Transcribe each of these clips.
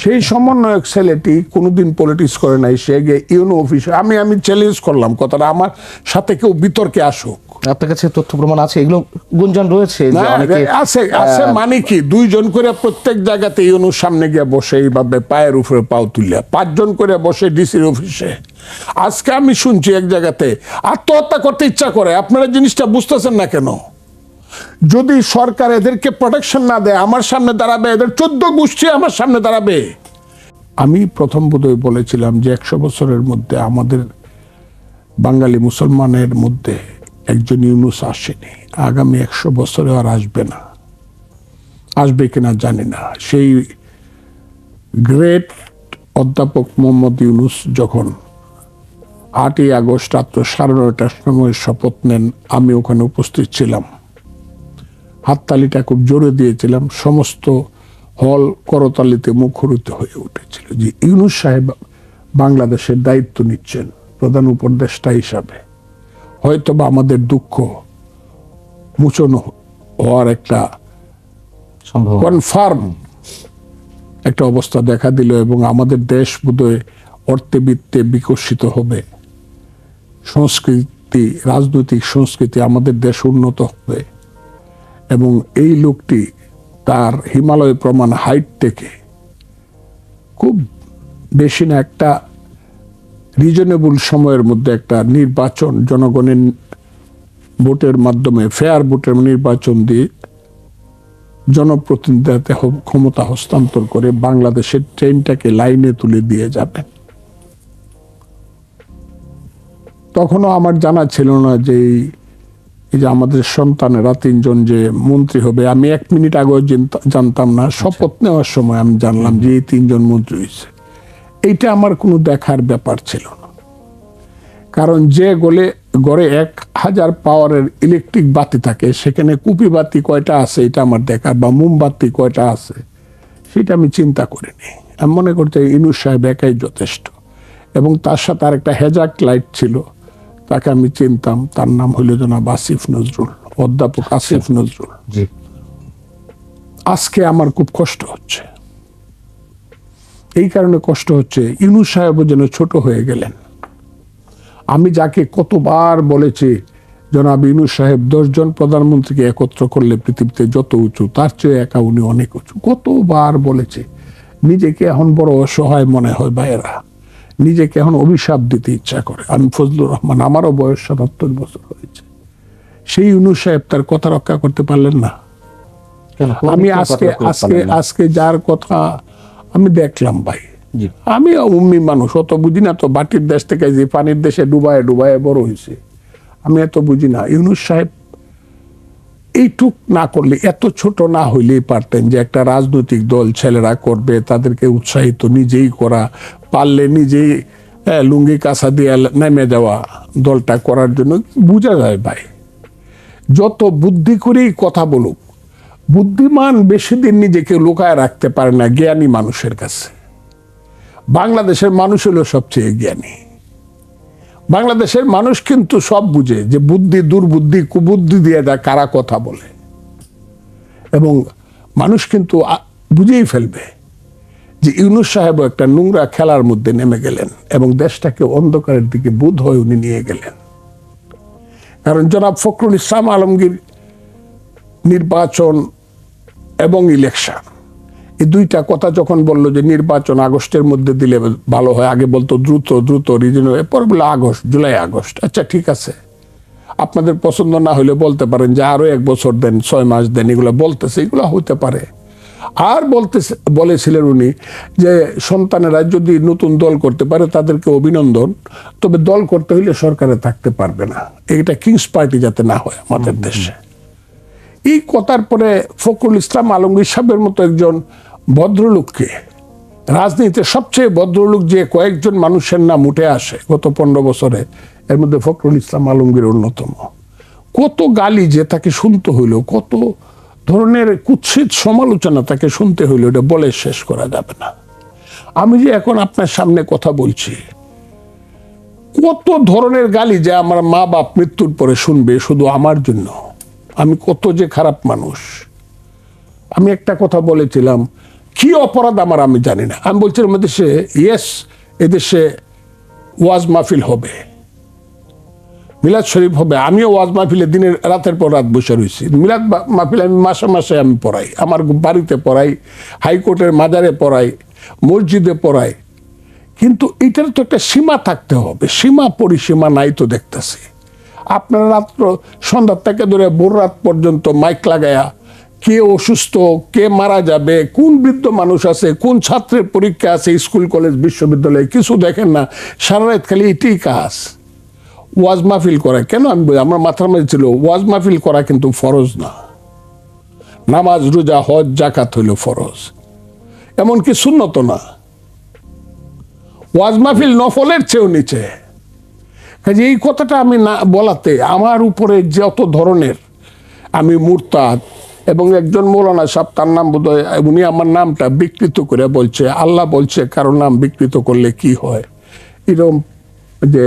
সেই সমন্বয়ক ছেলেটি কোনোদিন পলিটিক্স করে নাই সে গিয়ে ইউনো অফিসে আমি আমি চ্যালেঞ্জ করলাম কথাটা আমার সাথে কেউ বিতর্কে আসুক। আপনার কাছে তথ্য প্রমাণ আছে? এগুলো গুঞ্জন রয়েছে আছে আছে মানে কি? দুইজন করে প্রত্যেক জায়গাতে ইউনুর সামনে গিয়ে বসে এইভাবে পায়ের উপরে পাও তুলিয়া পাঁচজন করে বসে ডিসির অফিসে আজকে আমি শুনছি এক জায়গাতে আত্মহত্যা করতে ইচ্ছা করে আপনারা জিনিসটা বুঝতেছেন না কেন? যদি সরকার এদেরকে প্রোটেকশন না দেয়, আমার সামনে দাঁড়াবে, এদের চোদ্দ গোষ্ঠী আমার সামনে দাঁড়াবে। আমি প্রথম বোধহয় বলেছিলাম যে একশো বছরের মধ্যে আমাদের বাঙালি মুসলমানের মধ্যে একজন ইউনুস আসেনি। আগামী একশো বছরে আর আসবে না। আসবে কিনা জানি না। সেই গ্রেট অধ্যাপক মোহাম্মদ ইউনুস যখন আটই আগস্ট রাত্র সাড়ে নয়টার সময় শপথ নেন, আমি ওখানে উপস্থিত ছিলাম। হাততালিটা খুব জোরে দিয়েছিলাম। সমস্ত হল করতালিতে মুখরিত হয়ে উঠেছিল যে ইউনুস সাহেব বাংলাদেশের দায়িত্ব নিচ্ছেন প্রধান উপদেষ্টা হিসাবে। হয়তো বা আমাদের দুঃখ মোচন হওয়ার একটা কনফার্ম একটা অবস্থা দেখা দিল এবং আমাদের দেশ বোধহয় অর্থে বিত্তে বিকশিত হবে। সংস্কৃতি রাজনৈতিক সংস্কৃতি আমাদের দেশ উন্নত হবে। এবং এই লোকটি তার হিমালয় প্রমাণ হাইট থেকে খুব বেশি না, একটা রিজনেবল সময়ের মধ্যে একটা নির্বাচন, জনগণের ভোটের মাধ্যমে ফেয়ার ভোটের নির্বাচন দিয়ে জনপ্রতিনিধিতে ক্ষমতা হস্তান্তর করে বাংলাদেশের ট্রেনটাকে লাইনে তুলে দিয়ে যাবেন। তখনও আমার জানা ছিল না যে এই- এই যে আমাদের সন্তানেরা তিনজন যে মন্ত্রী হবে আমি এক মিনিট আগেও জানতাম না শপথ নেওয়ার সময় আমি জানলাম যে এই তিনজন মন্ত্রী হয়েছে। এইটা আমার কোনো দেখার ব্যাপার ছিল না। কারণ যে গলে গড়ে এক হাজার পাওয়ারের ইলেকট্রিক বাতি থাকে সেখানে কুপি বাতি কয়টা আছে এটা আমার দেখার বা মোমবাতি কয়টা আছে সেটা আমি চিন্তা করিনি। আমি মনে করছি ইনুস সাহেব একাই যথেষ্ট। এবং তার সাথে আর একটা হেজাক লাইট ছিল তাকে আমি চিনতাম। তার নাম হইল জনাব আসিফ নজরুল অধ্যাপক আসিফ। নজরুল। আজকে আমার খুব কষ্ট হচ্ছে। এই কারণে কষ্ট হচ্ছে ইউনুস সাহেবও যেন ছোট হয়ে গেলেন। আমি যাকে কতবার বলেছি জনাব ইনু সাহেব দশজন প্রধানমন্ত্রীকে একত্র করলে পৃথিবীতে যত উঁচু তার চেয়ে একা উনি অনেক উঁচু। কতবার বলেছে নিজেকে এখন বড় অসহায় মনে হয় ভাইয়েরা। নিজেকে এখন অভিশাপ দিতে ইচ্ছা করে। আমি ফজলুর রহমান আমারও বয়স সাতাত্তর বছর হয়েছে। সেই ইউনুস সাহেব তার কথা রক্ষা করতে পারলেন না। আমি আজকে আজকে আজকে যার কথা আমি দেখলাম ভাই। আমি উম্মি মানুষ অত বুঝি না তো বাটির দেশ থেকে যে পানির দেশে ডুবায় ডুবায় বড় হয়েছে। আমি এত বুঝি না। ইউনুস সাহেব এইটুক না করলে, এত ছোট না হইলেই পারতেন যে একটা রাজনৈতিক দল ছেলেরা করবে, তাদেরকে উৎসাহিত নিজেই করা, পারলে নিজেই লুঙ্গি কাঁচা দিয়ে নেমে যাওয়া দলটা করার জন্য বোঝা যায় ভাই। যত বুদ্ধি করেই কথা বলুক, বুদ্ধিমান বেশি দিন নিজেকে লুকায় রাখতে পারে না জ্ঞানী মানুষের কাছে। বাংলাদেশের মানুষ হলো সবচেয়ে জ্ঞানী। বাংলাদেশের মানুষ কিন্তু সব বুঝে যে বুদ্ধি, দুর্বুদ্ধি, কুবুদ্ধি দিয়ে দেয় কারা কথা বলে। এবং মানুষ কিন্তু বুঝেই ফেলবে যে ইউনুস সাহেব একটা নোংরা খেলার মধ্যে নেমে গেলেন এবং দেশটাকে অন্ধকারের দিকে বুধ হয়ে উনি নিয়ে গেলেন। কারণ জনাব ফখরুল ইসলাম আলমগীর নির্বাচন এবং ইলেকশন। এই দুইটা কথা যখন বলল যে নির্বাচন আগস্টের মধ্যে দিলে ভালো হয় আগে বলতো দ্রুত দ্রুত রিজনেবল পরে বলে আগস্ট জুলাই আগস্ট। আচ্ছা ঠিক আছে। আপনাদের পছন্দ না হলে বলতে পারেন যে আরও এক বছর দেন ছয় মাস দেন এগুলো বলতেছে এগুলো হতে পারে। আর বলতে বলেছিলেন উনি যে সন্তানেরা যদি নতুন দল করতে পারে তাদেরকে অভিনন্দন তবে দল করতে হলে সরকারে থাকতে পারবে না। এটা কিংস পার্টি যাতে না হয় আমাদের দেশে। এই কথার পরে ফখরুল ইসলাম আলমগীর সাহেবের মতো একজন ভদ্রলোককে। রাজনীতিতে সবচেয়ে ভদ্রলোক যে কয়েকজন মানুষের নাম উঠে আসে গত পনেরো বছরে, এর মধ্যে ফখরুল ইসলাম আলমগীর অন্যতম। কত গালি যে তাকে শুনতে হইল, কত ধরনের কুৎসিত সমালোচনা তাকে শুনতে হইল, এটা বলে শেষ করা যাবে না। আমি যে এখন আপনার সামনে কথা বলছি, কত ধরনের গালি যে আমার মা বাপ মৃত্যুর পরে শুনবে শুধু আমার জন্য? আমি কত যে খারাপ মানুষ। আমি একটা কথা বলেছিলাম কি অপরাধ আমার আমি জানি না। আমি বলছিলাম এদেশে ইয়েস এদেশে ওয়াজ মাহফিল হবে। মিলাদ শরীফ হবে। আমিও ওয়াজ মাহফিলে দিনের রাতের পর রাত বসে রয়েছি। মিলাদ মাহফিল আমি মাসে মাসে আমি পড়াই। আমার বাড়িতে পড়াই, হাইকোর্টের মাজারে পড়াই, মসজিদে পড়াই। কিন্তু এটার তো একটা সীমা থাকতে হবে। সীমা পরিসীমা নাই তো দেখতেছি। আপনারা রাত্র সন্ধ্যার থেকে ধরে ভোর রাত পর্যন্ত মাইক লাগায়া কে অসুস্থ, কে মারা যাবে, কোন বৃদ্ধ মানুষ আছে, কোন ছাত্রের পরীক্ষা আছে স্কুল, কলেজ, বিশ্ববিদ্যালয়ে, কিছু দেখেন না। সারা রাত খালি এটাই কাজ। ওয়াজ মাহফিল করা, কেন আমি বলি, আমার মাথার মধ্যে ছিল, ওয়াজ মাহফিল করা কিন্তু ফরজ না। নামাজ, রোজা, হজ জাকাত হইল ফরজ। এমনকি শূন্যত না। ওয়াজ মাহফিল নফলের চেয়েও নিচে। কাজে এই কথাটা আমি না বলাতে, আমার উপরে যত ধরনের আমি মুরতাদ এবং একজন মৌলানা সাহেব তার নাম বোধহয় উনি আমার নামটা বিকৃত করে বলছে আল্লাহ বলছে কারও নাম বিকৃত করলে কি হয়? এরকম যে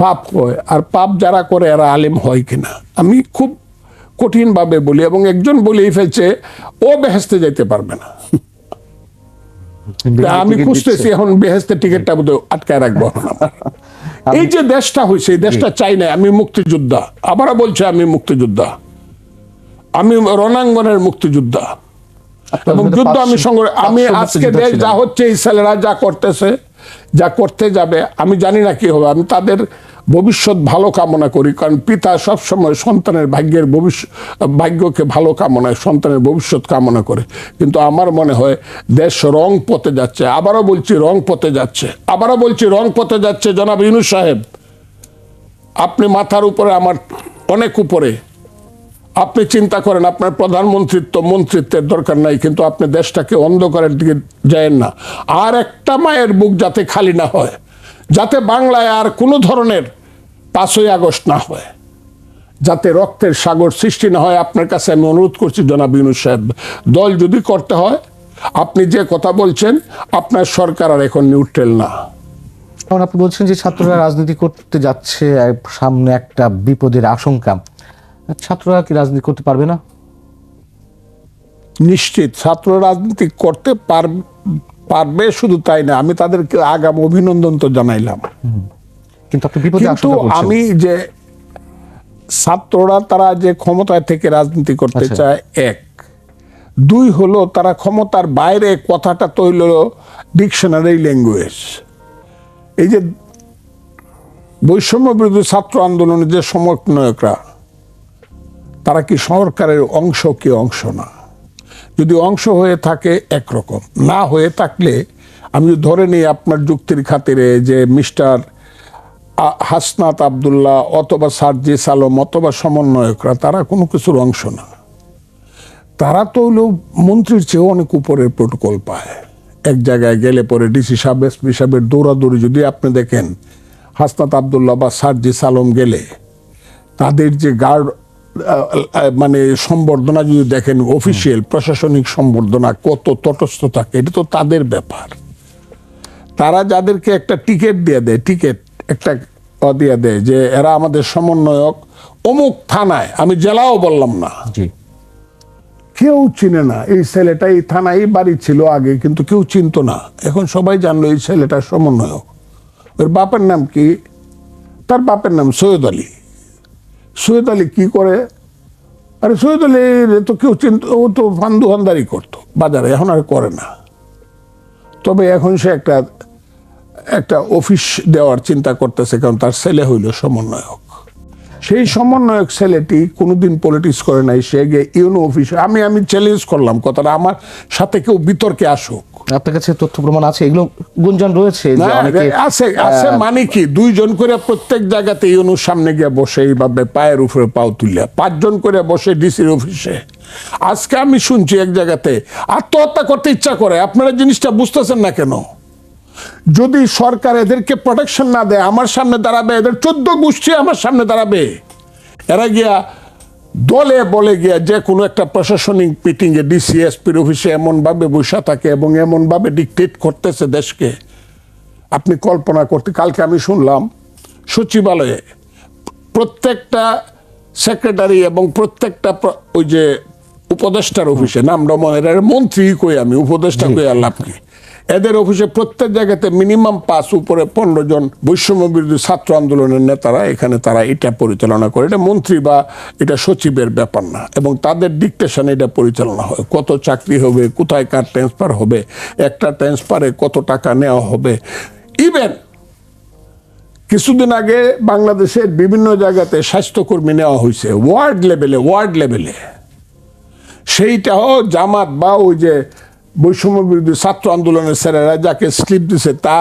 পাপ হয় আর পাপ যারা করে এরা আলেম হয় কিনা? আমি খুব কঠিনভাবে বলি এবং একজন বলেই ফেলছে ও বেহেস্তে যেতে পারবে না। আমি খুঁজতেছি এখন বেহেস্তে টিকিটটা বোধহয় আটকায় রাখব এই যে দেশটা হয়েছে এই দেশটা চাই না আমি মুক্তিযোদ্ধা। আবারও বলছে আমি মুক্তিযোদ্ধা। আমি রণাঙ্গনের মুক্তিযোদ্ধা। এবং যুদ্ধ আমি সঙ্গে আমি আজকে দেশ যা হচ্ছে এই ছেলেরা যা করতেছে যা করতে যাবে আমি জানি না কি হবে। আমি তাদের ভবিষ্যৎ ভালো কামনা করি কারণ পিতা সবসময় সন্তানের ভাগ্যের ভবিষ্যৎ ভাগ্যকে ভালো কামনায় সন্তানের ভবিষ্যৎ কামনা করে। কিন্তু আমার মনে হয় দেশ রং পথে যাচ্ছে। আবারও বলছি রং পথে যাচ্ছে। আবারও বলছি রং পথে যাচ্ছে। জনাব ইউনুস সাহেব আপনি মাথার উপরে আমার অনেক উপরে। আপনি চিন্তা করেন, আপনার প্রধানমন্ত্রিত্ব মন্ত্রিত্বের দরকার নাই, কিন্তু আপনি দেশটাকে অন্ধকারের দিকে যায় না। আর একটা মায়ের বুক যাতে খালি না হয়, যাতে বাংলায় আর কোনো ধরনের পাঁচই আগস্ট না হয়, যাতে রক্তের সাগর সৃষ্টি না হয়, আপনার কাছে আমি অনুরোধ করছি জনাব ইউনুস সাহেব, দল যদি করতে হয়, আপনি যে কথা বলছেন, আপনার সরকার আর এখন নিউট্রেল না। আপনি বলছেন যে ছাত্ররা রাজনীতি করতে যাচ্ছে সামনে একটা বিপদের আশঙ্কা। ছাত্ররা কি রাজনীতি করতে পারবে না? নিশ্চিত ছাত্র রাজনীতি করতে পারবে শুধু তাই না আমি তাদেরকে আগাম অভিনন্দন তো জানাইলাম। কিন্তু কিন্তু আমি যে ছাত্ররা তারা যে ক্ষমতায় থেকে রাজনীতি করতে আচ্ছা। চায় এক। দুই হলো তারা ক্ষমতার বাইরে কথাটা তো হইল ডিকশনারি ল্যাঙ্গুয়েজ। এই যে বৈষম্য বিরোধী ছাত্র আন্দোলনের যে সমন্বয়করা তারা কি সরকারের অংশ কি অংশ না? যদি অংশ হয়ে থাকে একরকম, না হয়ে থাকলে আমি ধরে নিই আপনার যুক্তির খাতিরে যে মিস্টার হাসনাত আবদুল্লাহ অথবা সার্জিস আলম অথবা সমন্বয়করা, তারা কোনো কিছুর অংশ না। তারা তো হলো মন্ত্রীর চেয়েও অনেক উপরের প্রোটোকল পায়। এক জায়গায় গেলে পরে ডিসি সাহেব এসপি সাহেবের দৌড়াদৌড়ি, যদি আপনি দেখেন হাসনাত আবদুল্লাহ বা সার্জিস আলম গেলে, তাদের যে গার্ড মানে সম্বর্ধনা যদি দেখেন অফিসিয়াল প্রশাসনিক সম্বর্ধনা কত তটস্থ থাকে এটা তো তাদের ব্যাপার। তারা যাদেরকে একটা টিকিট দিয়ে দেয় টিকিট একটা দিয়ে দেয় যে এরা আমাদের সমন্বয়ক অমুক থানায় আমি জেলাও বললাম না। জি। কেউ চিনে না এই ছেলেটা এই থানায় বাড়ি ছিল আগে কিন্তু কেউ চিনতো না। এখন সবাই জানলো এই ছেলেটা সমন্বয়ক। ওর বাপের নাম কি? তার বাপের নাম সৈয়দ আলী। সৈয়দ আলী কী করে? আরে সৈয়দ আলী তো কেউ চিন্তা, ও তো ফান্দুহানদারি করতো বাজারে, এখন আর করে না। তবে এখন সে একটা একটা অফিস দেওয়ার চিন্তা করতেছে, কারণ তার ছেলে হইল সমন্বয়ক। সেই সমন্বয়ক ছেলেটি কোনোদিন পলিটিক্স করে নাই সে গিয়ে ইউনো অফিসে আমি আমি চ্যালেঞ্জ করলাম কথাটা আমার সাথে কেউ বিতর্কে আসুক। আপনার কাছে তথ্য প্রমাণ আছে? এগুলো গুঞ্জন রয়েছে আছে আছে মানে কি দুইজন করে প্রত্যেক জায়গাতে ইউনুর সামনে গিয়ে বসে এইভাবে পায়ের উপরে পাও তুলিয়া পাঁচজন করে বসে ডিসির অফিসে। আজকে আমি শুনছি এক জায়গাতে আত্মহত্যা করতে ইচ্ছা করে আপনারা জিনিসটা বুঝতেছেন না কেন? যদি সরকার এদেরকে প্রোটেকশন না দেয় আমার সামনে দাঁড়াবে এদের চোদ্দ গোষ্ঠী আমার সামনে দাঁড়াবে। এরা গিয়া দলে বলে গিয়া যে কোনো একটা প্রশাসনিক মিটিংয়ে ডিসিএসপির অফিসে এমনভাবে বসে থাকে এবং এমনভাবে ডিকটেট করতেছে দেশকে। আপনি কল্পনা করতে কালকে আমি শুনলাম সচিবালয়ে প্রত্যেকটা সেক্রেটারি এবং প্রত্যেকটা ওই যে উপদেষ্টার অফিসে নাম রমনের মন্ত্রী কই আমি উপদেষ্টা কই আর লাভ কি? এদের অফিসে প্রত্যেক জায়গাতে মিনিমাম পাঁচ, উপরে পনেরো জন বৈষম্য বিরোধী ছাত্র আন্দোলনের নেতারা এখানে তারা এটা পরিচালনা করে। এটা মন্ত্রী বা এটা সচিবের ব্যাপার না এবং তাদের ডিকটেশনে এটা পরিচালনা হয়। কত চাকরি হবে, কোথায় কার ট্রান্সফার হবে, একটা ট্রান্সফারে কত টাকা নেওয়া হবে। ইভেন কিছুদিন আগে বাংলাদেশের বিভিন্ন জায়গাতে স্বাস্থ্যকর্মী নেওয়া হয়েছে ওয়ার্ড লেভেলে ওয়ার্ড লেভেলে সেইটাও জামাত বা ওই যে বৈষম্য বিরোধী ছাত্র আন্দোলনের স্যারেরা যাকে স্লিপ দিছে তা